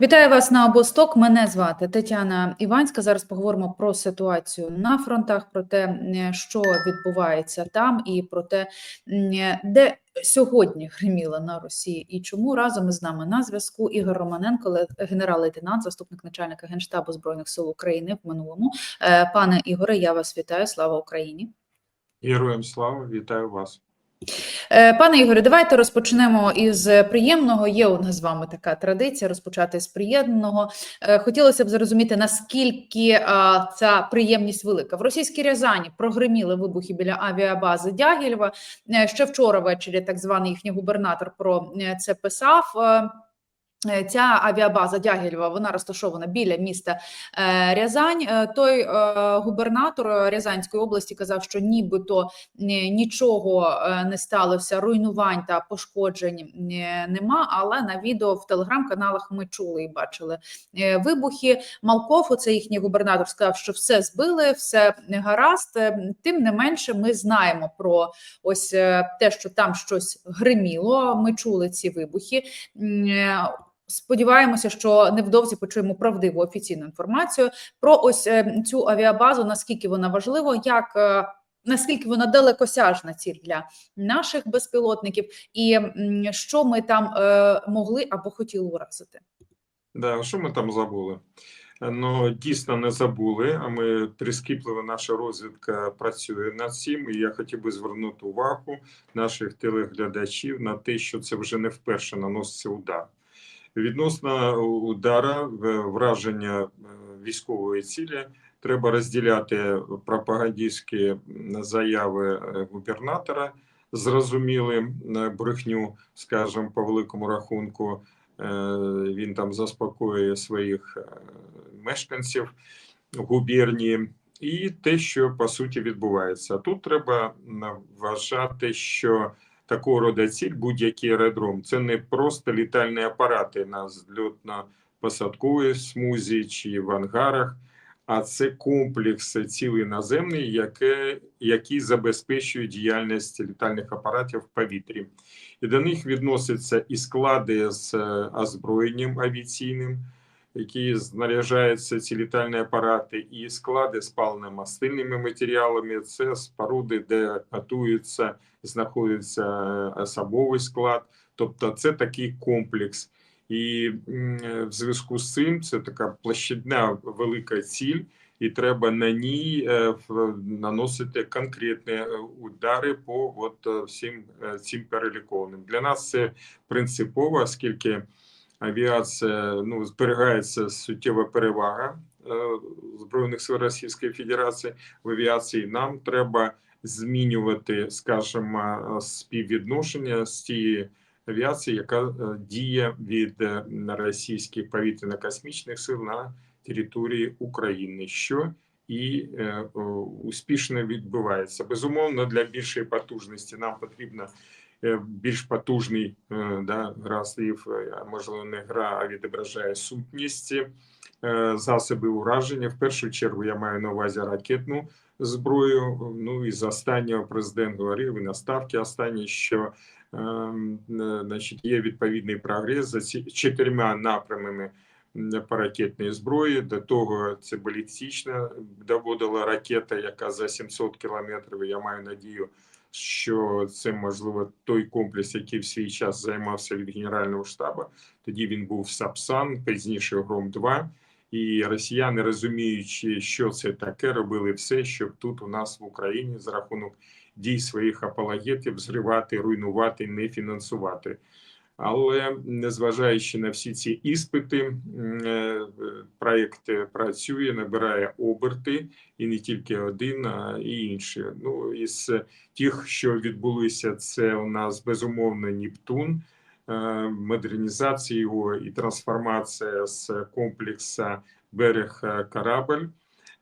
Вітаю вас на обосток. Мене звати Тетяна Іванська. Зараз поговоримо про ситуацію на фронтах, про те, що відбувається там, і про те, де сьогодні гриміла на Росії і чому разом із нами на зв'язку Ігор Романенко, ле- генерал-лейтенант, заступник начальника генштабу збройних сил України в минулому. Е, Пане Ігоре, я вас вітаю. Слава Україні. Героям слава, вітаю вас. Е, Пане Ігоре, давайте розпочнемо із приємного. Є у нас з вами така традиція розпочати з приємного. Е, Хотілося б зрозуміти, наскільки а, ця приємність велика. В російській Рязані прогриміли вибухи біля авіабази Дягілєва. Е, Ще вчора ввечері так званий їхній губернатор про е, це писав. Е, Ця авіабаза Дягілєва вона розташована біля міста е, Рязань. Е, Той губернатор Рязанської області казав, що нібито нічого не сталося, руйнувань та пошкоджень нема. Але на відео в телеграм-каналах ми чули і бачили вибухи. Малков, оце їхній губернатор, сказав, що все збили, все гаразд. Тим не менше, ми знаємо про ось те, що там щось гриміло. Ми чули ці вибухи. Сподіваємося, що невдовзі почуємо правдиву офіційну інформацію про ось е, цю авіабазу, наскільки вона важлива, як е, наскільки вона далекосяжна ціль для наших безпілотників, і що ми там е, могли або хотіли уразити. Да, що ми там забули? Ну, дійсно не забули, а ми прискіпливо, наша розвідка працює над цим. І я хотів би звернути увагу наших телеглядачів на те, що це вже не вперше наноситься удар. Відносно удара, враження е, військової цілі, треба розділяти пропагандистські заяви е, губернатора, зрозуміли брехню, скажімо, по великому рахунку. Е, Він там заспокоює своїх мешканців губернії, і те, що по суті відбувається. Тут треба вважати, що такого роду ціль, будь-який аеродром, це не просто літальні апарати на зльотно-посадковій смузі чи в ангарах, а це комплекс цілий наземний, яке, який забезпечує діяльність літальних апаратів в повітрі. І до них відносяться і склади з е, озброєнням авіаційним, які знаряджаються ці літальні апарати, і склади з паливно-мастильними матеріалами. Це споруди, де готуються, знаходиться особовий склад. Тобто, це такий комплекс. І в зв'язку з цим це така площадна велика ціль, і треба на ній е, наносити конкретні е, удари по от е, всім цим перелікованим. Для нас це принципово, оскільки авіація ну зберігається суттєва перевага е, збройних сил Російської Федерації в авіації. Нам треба змінювати, скажімо, співвідношення з тієї авіації, яка е, діє від е, російських повітряно-космічних сил на території України, що і е, успішно відбувається. Безумовно, для більшої потужності нам потрібно е, більш потужний е, да, гра слів, е, можливо не гра, а відображає сутність е, засоби ураження. В першу чергу я маю на увазі ракетну зброю. Ну і з останнього президент говорив і на ставки останні, що ем, е, значить, є відповідний прогрес за ці чотирма напрямами по ракетної зброї. До того це балістична доводила ракета, яка за 700 кілометрів. Я маю надію, що це можливо той комплекс, який в свій час займався від Генерального штабу. Тоді він був Сапсан, пізніше Гром 2 і росіяни, розуміючи, що це таке, робили все, щоб тут у нас в Україні за рахунок дій своїх апологетів зривати, руйнувати, не фінансувати. Але незважаючи на всі ці іспити, е, проєкт працює, набирає оберти, і не тільки один, а і інші. Ну із тих, що відбулися, це у нас безумовно Нептун, е, модернізація його і трансформація з комплексу берег е, корабль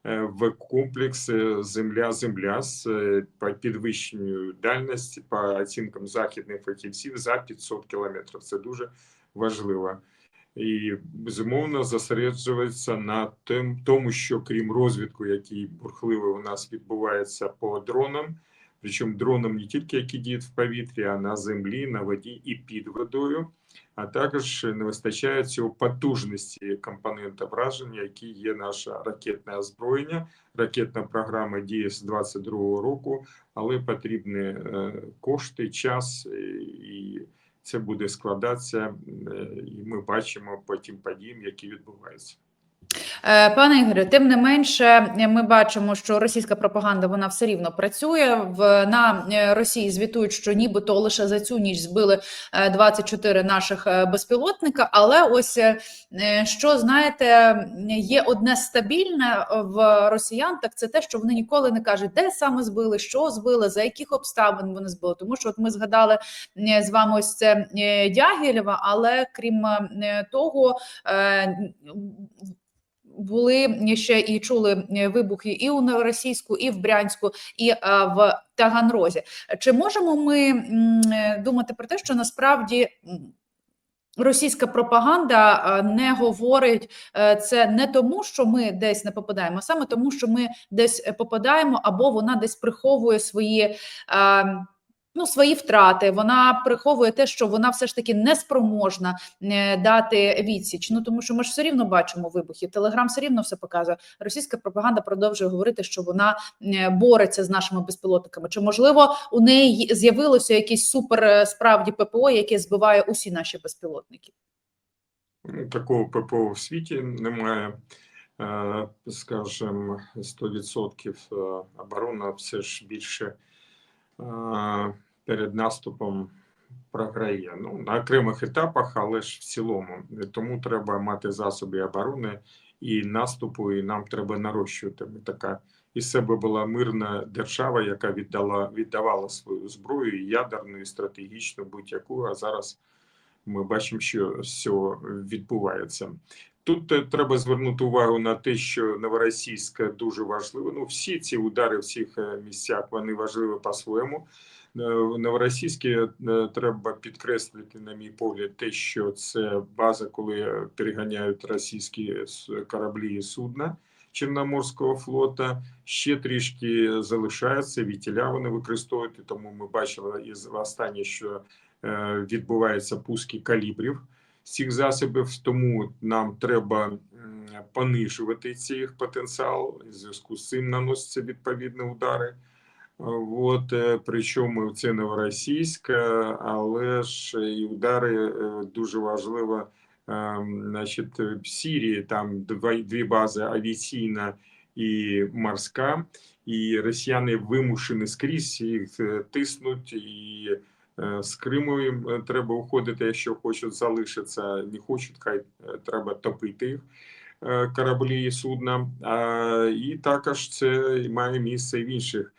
в комплекс е, земля-земля з е, підвищенню дальності по оцінкам західних фахівців за 500 кілометрів. Це дуже важливо. І безумовно зосереджується на тим, тому, що крім розвідку, який бурхливо у нас відбувається по дронам, Причому дроном не тільки які діють в повітрі, а на землі, на воді і під водою. А також не вистачає цього потужності компонента враження, які є наше ракетне озброєння. Ракетна програма діє з 22-го року, але потрібні е, кошти, час, і це буде складатися. е, І ми бачимо потім подіям, які відбуваються. Е, Пане Ігорю, тим не менше, ми бачимо, що російська пропаганда вона все рівно працює. В на е, Росії звітують, що нібито лише за цю ніч збили е, 24 наших е, безпілотника. Але ось що знаєте, є одне стабільне в росіян, так це те, що вони ніколи не кажуть, де саме збили, що збили, за яких обставин вони збили. Тому що от ми згадали з вами ось це Дягілєва, але крім того. Е, були ще і чули е, вибухи і у Новоросійську, і в Брянську, і е, в Таганрозі. Чи можемо ми е, думати про те, що насправді російська пропаганда е, не говорить е, це не тому, що ми десь не попадаємо, а саме тому, що ми десь е, попадаємо, або вона десь приховує свої. Ну, свої втрати, вона приховує те, що вона все ж таки не спроможна е, дати відсіч. Ну тому що ми ж все рівно бачимо вибухи. Телеграм все рівно все показує. Російська пропаганда продовжує говорити, що вона е, бореться з нашими безпілотниками. Чи можливо у неї з'явилося якийсь супер е, справді ППО, яке збиває усі наші безпілотники? Такого ППО в світі немає. Скажімо, 100% е, оборона все ж більше перед наступом програє. Ну, на окремих етапах, але ж в цілому. Тому треба мати засоби оборони і наступу, і нам треба нарощувати. Ми така із себе була мирна держава, яка віддала віддавала свою зброю, ядерну, і стратегічну, будь-яку. А зараз ми бачимо, що цього відбувається. Тут е, треба звернути увагу на те, що Новоросійська дуже важливо. Ну, всі ці удари в всіх е, місцях вони важливі по-своєму. Е, в Новоросійській е, треба підкреслити, на мій погляд, те, що це база, коли переганяють російські кораблі і судна Чорноморського флота. Ще трішки залишається, вітіля вони використовують. Тому ми бачили із останнє, що е, відбуваються пуски калібрів з цих засобів. Тому нам треба понижувати цей їх потенціал. В зв'язку з цим наносяться відповідні удари. От е, причому це новоросійська, але ж і удари е, дуже важливо. Значить, в Сирії там дві бази авіаційна і морська, і росіяни вимушені скрізь їх тиснуть і. З Криму їм треба уходити, якщо хочуть залишитися, не хочуть, хай треба топити їх кораблі і судна. І також це має місце в інших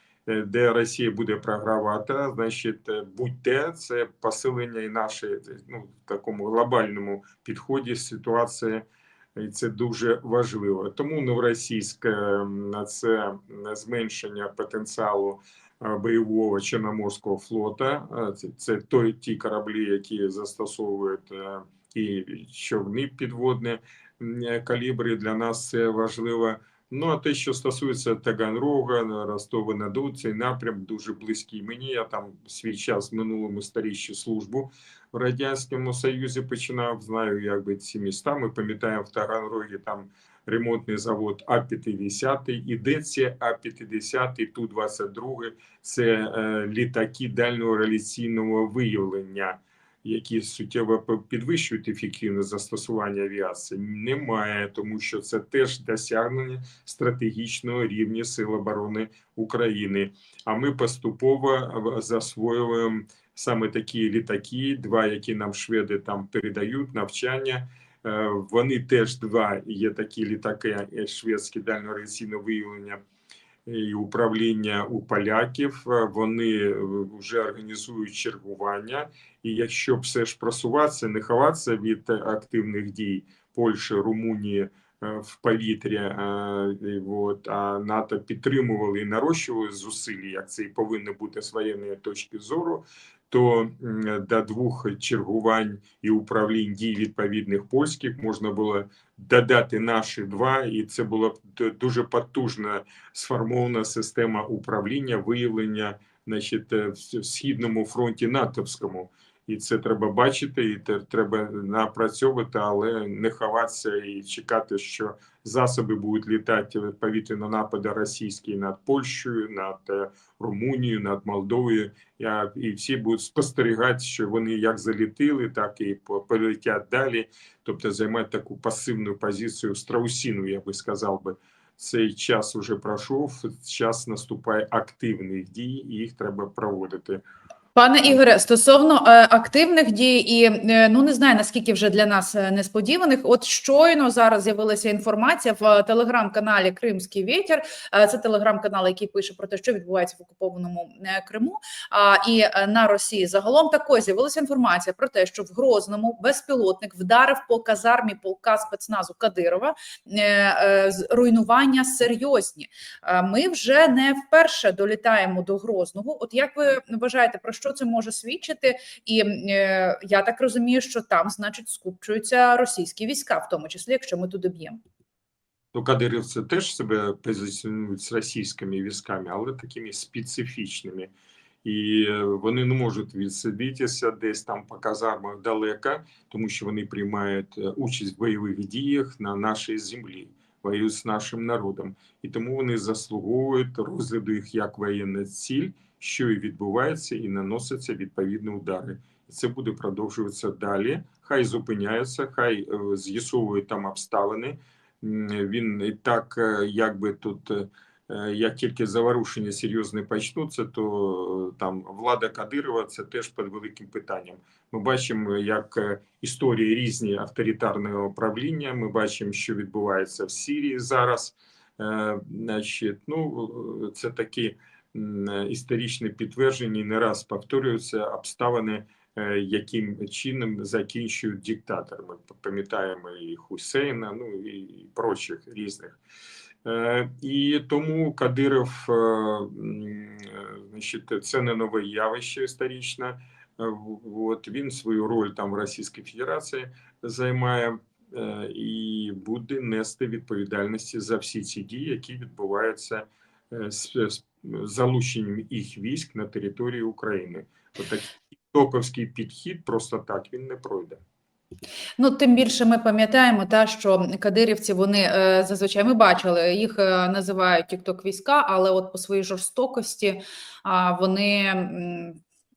де Росія буде програвати, значить, е, будь-де це посилення і нашої ну, в такому глобальному підході ситуації, і це дуже важливо. Тому новоросійське м, це зменшення потенціалу е, бойового Чорноморського флота. Е, Це, це той ті кораблі, які застосовують е, і човни підводні е, калібри. Для нас це важливо. Ну, а те, що стосується Таганрога, Ростова на Дону, цей напрям дуже близький мені. Я там свій час минулому старіщу службу в Радянському Союзі починав. Знаю, як би ці міста. Ми пам'ятаємо в Таганрогі там ремонтний завод А-50. І де це А-50, Ту-22, це е, літаки дальнього реаліційного виявлення які суттєво підвищують ефективність застосування авіації, немає, тому що це теж досягнення стратегічного рівня Сил оборони України. А ми поступово засвоюємо саме такі літаки, два, які нам шведи там передають навчання. Е, Вони теж два є такі літаки, е, шведські дальньоавіаційного виявлення і управління у поляків. Е, Вони е, вже організують чергування. І якщо все ж просуватися, не ховатися від активних дій Польщі, Румунії е, в повітря, от, а НАТО підтримували і нарощували зусилля, як це і повинно бути з воєнної точки зору, то до двох чергувань і управлінь дій відповідних польських можна було додати наші два, і це була дуже потужна сформована система управління, виявлення значить, е, в східному фронті натовському. І це треба бачити, і треба напрацьовувати, але не ховатися і чекати, що засоби будуть літати повітряно напади російські над Польщею, над е, Румунією, над Молдовою. І всі будуть спостерігати, що вони як залітили, так і полетять далі. Тобто займати таку пасивну позицію страусіну, я би сказав би. Цей час уже пройшов. Час наступає активних дій, і їх треба проводити. Пане Ігоре, стосовно е, активних дій і е, ну не знаю наскільки вже для нас е, несподіваних. От щойно зараз з'явилася інформація в е, телеграм-каналі Кримський Вітер. Е, Це телеграм-канал, який пише про те, що відбувається в окупованому е, Криму. А і е, на Росії загалом також з'явилася інформація про те, що в Грозному безпілотник вдарив по казармі полка спецназу Кадирова. Е, е, Руйнування серйозні. Е, Ми вже не вперше долітаємо до Грозного. От як ви вважаєте, про що це може свідчити? І е, я так розумію, що там, значить, скупчуються російські війська, в тому числі, якщо ми туди б'ємо. Ну, кадирівці теж себе позиціонують з російськими військами, але такими специфічними. І е, вони не можуть відсидітися десь там по казармах далеко, тому що вони приймають е, участь в бойових діях на нашій землі, воюють з нашим народом. І тому вони заслуговують розгляду їх як воєнна ціль, що і відбувається, і наносяться відповідні удари. І це буде продовжуватися далі. Хай зупиняються, хай е, з'ясовують там обставини. Він і так, е, якби тут, е, як тільки заворушення серйозне почнуться, то там влада Кадирова це теж під великим питанням. Ми бачимо, як історії різні авторитарного правління. Ми бачимо, що відбувається в Сирії зараз. Значить, ну це такі е, підтвердження, і не раз повторюються обставини е, яким чином закінчують диктатор. Ми пам'ятаємо і Хусейна, ну і прочих різних. Е, І тому Кадиров, значить, це не нове явище історичне. От він свою роль там в Російській Федерації займає і буде нести відповідальності за всі ці дії, які відбуваються з залученням їх військ на території України. Отакий токовський підхід просто так він не пройде. Ну тим більше ми пам'ятаємо, та що кадирівці вони е, зазвичай ми бачили, їх е, називають тікток війська, але от по своїй жорстокості вони.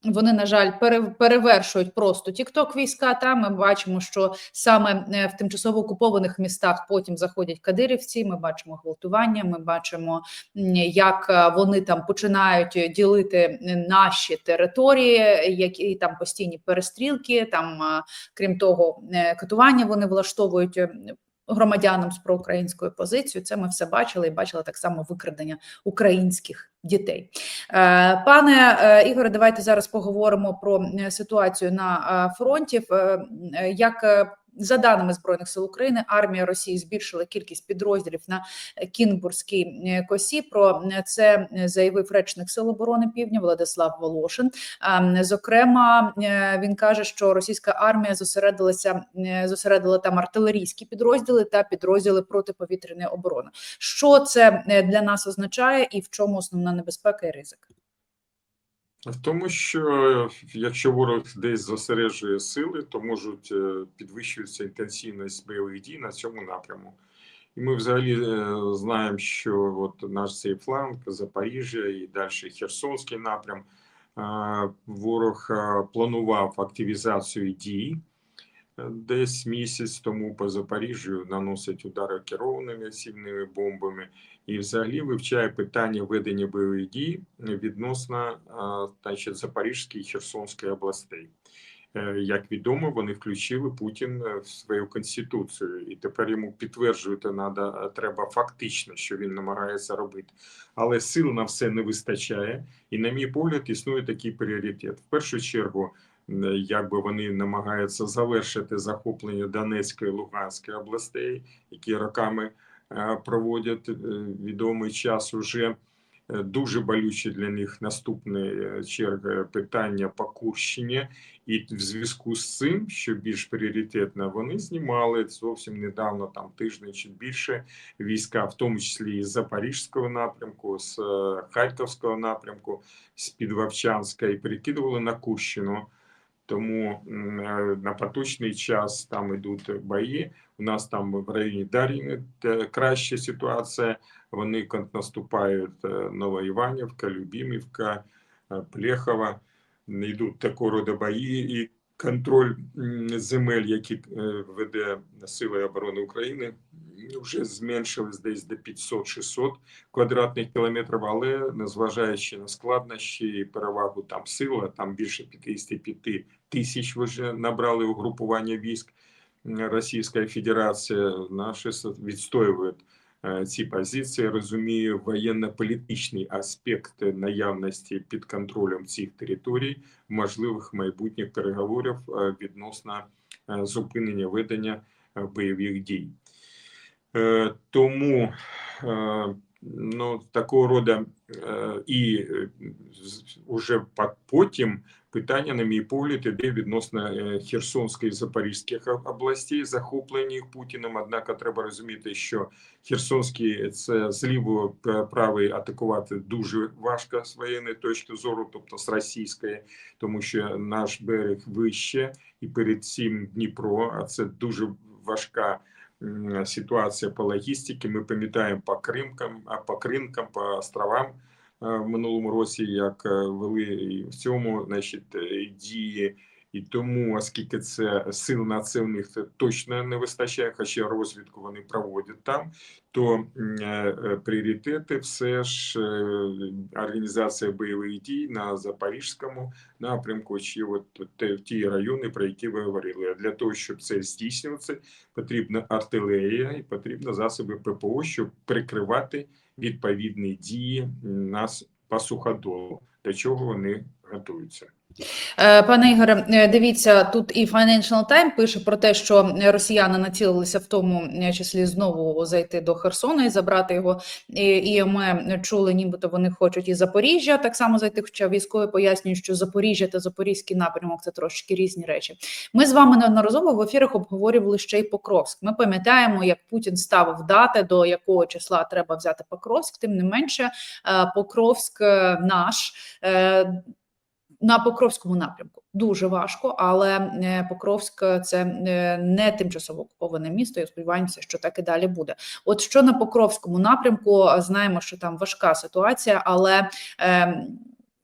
Вони, на жаль, пере- перевершують просто тікток війська. Та ми бачимо, що саме е, в тимчасово окупованих містах потім заходять кадирівці. Ми бачимо гвалтування. Ми бачимо, як е, вони там починають ділити наші території, які там постійні перестрілки. Там е, крім того, е, катування вони влаштовують. Громадянам з проукраїнською позицією це ми все бачили і бачили так само викрадення українських дітей. Е, Пане е, Ігоре, давайте зараз поговоримо про е, ситуацію на фронті. Як за даними збройних сил України, армія Росії збільшила кількість підрозділів на Кінбурзькій е, косі. Про це заявив речник Сил оборони Півдня Владислав Волошин. Ем, Зокрема, е, він каже, що російська армія зосередилася е, зосередила там артилерійські підрозділи та підрозділи протиповітряної оборони. Що це для нас означає, і в чому основна небезпека і ризик? В тому, що якщо ворог десь зосереджує сили, то можуть е, підвищуватися інтенсивність бойових дій на цьому напряму. І ми взагалі е, знаємо, що от наш цей фланг Запоріжжя і далі Херсонський напрям. е, Ворог планував активізацію дій десь місяць тому по Запоріжжю наносить удари керованими цільними бомбами і взагалі вивчає питання ведення бойових дій відносно значить, Запорізької і Херсонської областей. Е, Як відомо, вони включили Путін е, в свою конституцію, і тепер йому підтверджувати надо, треба фактично, що він намагається робити. Але сил на все не вистачає, і, на мій погляд, існує такий пріоритет. В першу чергу, якби вони намагаються завершити захоплення Донецької і Луганської областей, які роками е, проводять е, відомий час уже. Е, Дуже болюче для них наступне е, черга питання по Курщині, і в зв'язку з цим, що більш пріоритетно, вони знімали зовсім недавно, там тиждень чи більше війська, в тому числі з Запорізького напрямку, з е, Харківського напрямку, з Підвовчанська, і перекидували на Курщину. Тому е, на поточний час там йдуть бої. У нас там в районі Дар'їни е, краща ситуація. Вони наступають Нова Новоіванівка, Любімівка, е, Плехова. Йдуть такого роду бої і контроль земель, які е, веде Сили оборони України, вже зменшились десь до 500-600 квадратних кілометрів, але незважаючи на складнощі і перевагу там сила, там більше 55 тисяч вже набрали угрупування військ Російської Федерації. Наші відстоюють ці позиції. Розумію воєнно-політичний аспект наявності під контролем цих територій, можливих майбутніх переговорів е, відносно е, зупинення ведення е, бойових дій. Е, Тому е, ну, такого роду е, і е, уже по- потім питання, на мій погляд, іде відносно е, Херсонської і Запорізьких об- областей, захоплені Путіним. Однак треба розуміти, що Херсонський це з лівої п- правої атакувати дуже важко з воєнної точки зору, тобто з російської, тому що наш берег вище, і перед цим Дніпро, а це дуже важка м, ситуація по логістиці. Ми пам'ятаємо по Кримкам, а по Кринкам, по островам е, в минулому році, як вели і в цьому значить, дії. І тому, оскільки це сил на це в них точно не вистачає, хоча розвідку вони проводять там, то е, е, пріоритети все ж е, організація бойових дій на Запорізькому напрямку, чи от ті райони, про які ви говорили. А для того, щоб це здійснювати, потрібна артилерія і потрібні засоби ППО, щоб прикривати відповідні дії нас по суходолу, до чого вони готуються. Е, Пане Ігоре, е, дивіться, тут і Financial Times пише про те, що росіяни націлилися в тому е, числі знову зайти до Херсона і забрати його. І, ми чули, нібито вони хочуть і Запоріжжя так само зайти. Хоча військові пояснюють, що Запоріжжя та Запорізький напрямок це трошки різні речі. Ми з вами неодноразово в ефірах обговорювали ще й Покровськ. Ми пам'ятаємо, як Путін ставив дати, до якого числа треба взяти Покровськ. Тим не менше, Покровськ наш. Е, на Покровському напрямку дуже важко, але е, Покровськ це е, не тимчасово окуповане місто. І сподіваємося, що так і далі буде. От що на Покровському напрямку, знаємо, що там важка ситуація, але е,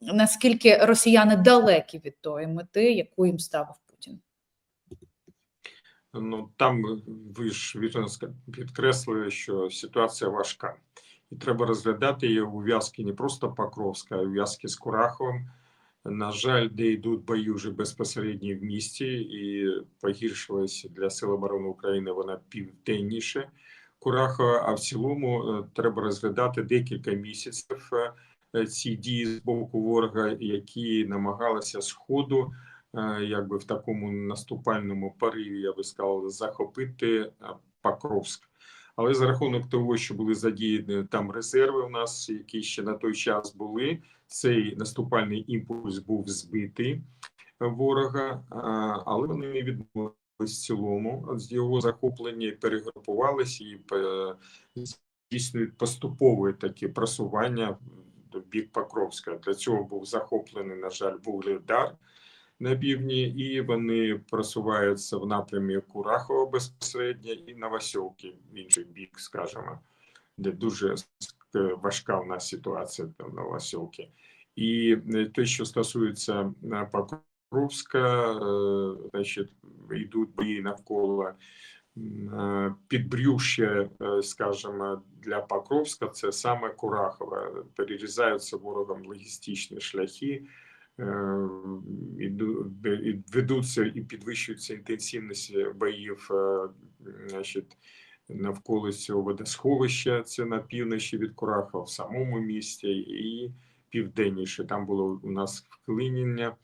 наскільки росіяни далекі від тої мети, яку їм ставив Путін? Ну там ви ж вірно ска- підкреслили, що ситуація важка, і треба розглядати її у в'язки не просто Покровська, а у в'язки з Кураховим. На жаль, де йдуть бої вже безпосередньо в місті, і погіршилася для Сил оборони України вона південніше Курахова. А в цілому е, треба розглядати декілька місяців е, ці дії з боку ворога, які намагалися з ходу е, якби в такому наступальному пориві, я би сказав, захопити Покровськ. Але за рахунок того, що були задіяні там резерви у нас, які ще на той час були, цей наступальний імпульс був збитий ворога, але вони не відмовились в цілому з його захоплення, перегрупувалися і е, здійснюють поступове такі просування в бік Покровська. Для цього був захоплений, на жаль, Вугледар на півдні, і вони просуваються в напрямі Курахова безпосередньо і Новосілки, в інший бік, скажімо, де дуже е, важка у нас ситуація там Новосілки. І е, те, що стосується е, Покровська, е, значить, йдуть бої навколо е, підбрюшя, е, скажімо, для Покровська, це саме Курахова. Перерізаються ворогом логістичні шляхи, е, і ведуться і підвищується інтенсивність боїв е, значить, навколо цього водосховища, це на півночі від Курахова, в самому місті і південніше. Там було у нас вклинення,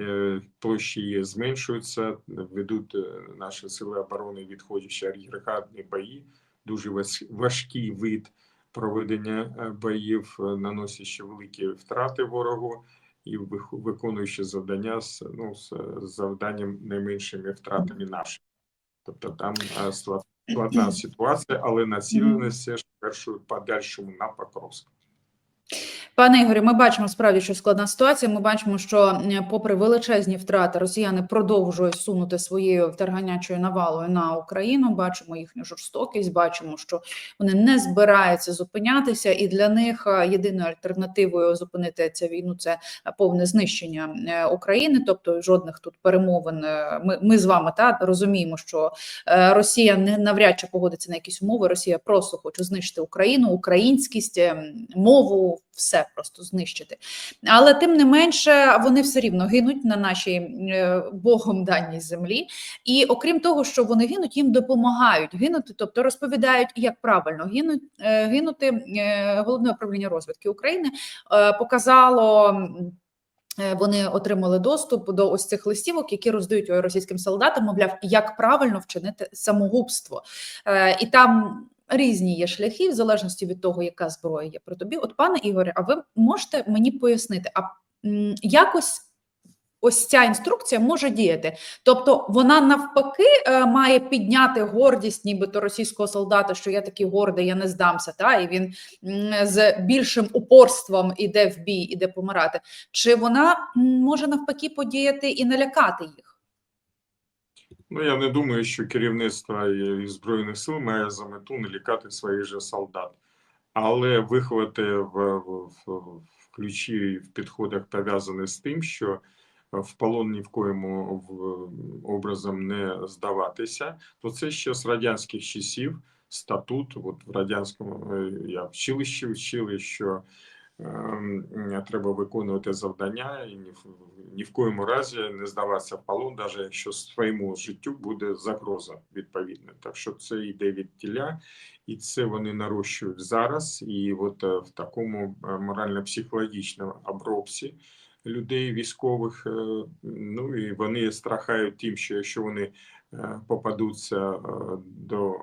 е, площі зменшуються, ведуть е, наші сили оборони відходячі агрегатні бої, дуже важкий вид проведення е, боїв, е, наносячи великі втрати ворогу і виконуючи завдання з, ну, з завданням найменшими втратами нашими. Тобто там е, складна ситуація, але націлене все ж першою першу подальшому на Покровськ. Пане Ігорі, ми бачимо справді, що складна ситуація. Ми бачимо, що попри величезні втрати, росіяни продовжують сунути своєю вторганячою навалою на Україну. Бачимо їхню жорстокість, бачимо, що вони не збираються зупинятися, і для них е, єдиною альтернативою зупинити цю війну це повне знищення е, України. Тобто жодних тут перемовин. е, Ми, ми з вами та розуміємо, що Росія не навряд чи погодиться на якісь умови. Росія просто хоче знищити Україну, українськість, ем, мову, все просто знищити. Але тим не менше, вони все рівно гинуть на нашій е, богом даній землі. І окрім того, що вони гинуть, їм допомагають гинути, тобто розповідають, як правильно гинуть, е, гинути. Е, Головне управління розвідки України показало. Вони отримали доступ до ось цих листівок, які роздають російським солдатам, мовляв, як правильно вчинити самогубство. І там різні є шляхи, в залежності від того, яка зброя є при тобі. От, пане Ігоре, а ви можете мені пояснити, а якось ось ця інструкція може діяти? Тобто вона навпаки е, має підняти гордість, нібито російського солдата, що я такий гордий, я не здамся, та і він з більшим упорством іде в бій, іде помирати. Чи вона може навпаки подіяти і налякати їх? Ну, я не думаю, що керівництво Збройних сил має за мету не лікати своїх же солдат, але виховати в, в, в, ключі і в підходах пов'язане з тим, що в полон ні в коєму образом не здаватися, то це ще з радянських часів статут. От в радянському е, я вчилищі вчили, що треба виконувати завдання і ні в, ні в коєму разі не здаватися в полон, навіть якщо своєму життю буде загроза відповідна. Так що це йде від тіля, і це вони нарощують зараз. І от е, в такому е, морально-психологічному обробці людей військових, е, ну і вони страхають тим, що якщо вони попадуться до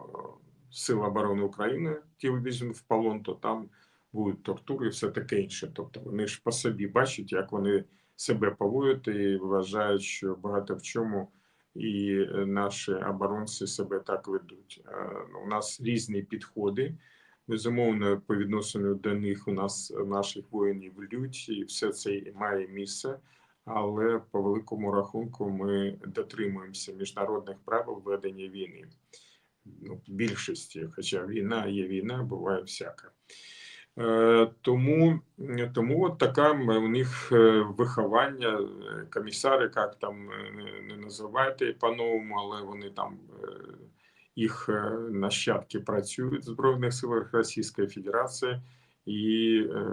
Сил оборони України, ті візьмуть в полон, то там будуть тортури і все таке інше. Тобто вони ж по собі бачать, як вони себе поводять і вважають, що багато в чому і е, наші оборонці себе так ведуть. Е, У нас різні підходи. Безумовно, по відношенню до них у нас е, наших воїнів лють, і все це має місце. Але по великому рахунку ми дотримуємося міжнародних правил ведення війни. Ну, більшості, хоча війна є війна, буває всяка. Е, Тому, тому от така у них е, виховання, е, комісари, як там е, не- називайте по-новому, але вони там е, їх е, нащадки працюють в Збройних силах Російської Федерації і е,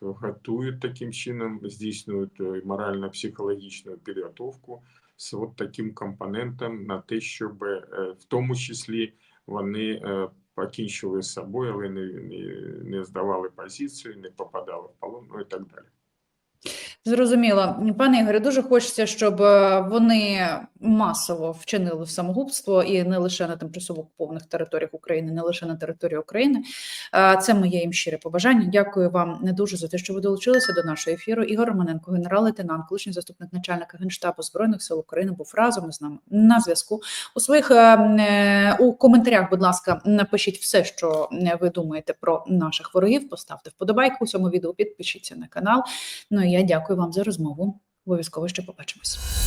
готують таким чином, здійснюють е, морально-психологічну підготовку з от таким компонентом на те, щоб е, в тому числі вони е, покінчили з собою, але не, не, не здавали позицію, не попадали в полон, ну і так далі. Зрозуміло, пане Ігоре, дуже хочеться, щоб е, вони масово вчинили самогубство і не лише на тимчасово окупованих територіях України, не лише на території України. Е, Це моє їм щире побажання. Дякую вам не дуже за те, що ви долучилися до нашого ефіру. Ігор Романенко, генерал-лейтенант, колишній заступник начальника генштабу збройних сил України, був разом із нами на зв'язку. У своїх е, е, у коментарях, будь ласка, напишіть все, що ви думаєте про наших ворогів. Поставте вподобайку цьому відео, підпишіться на канал. Ну і я дякую вам за розмову. Обов'язково ще побачимось.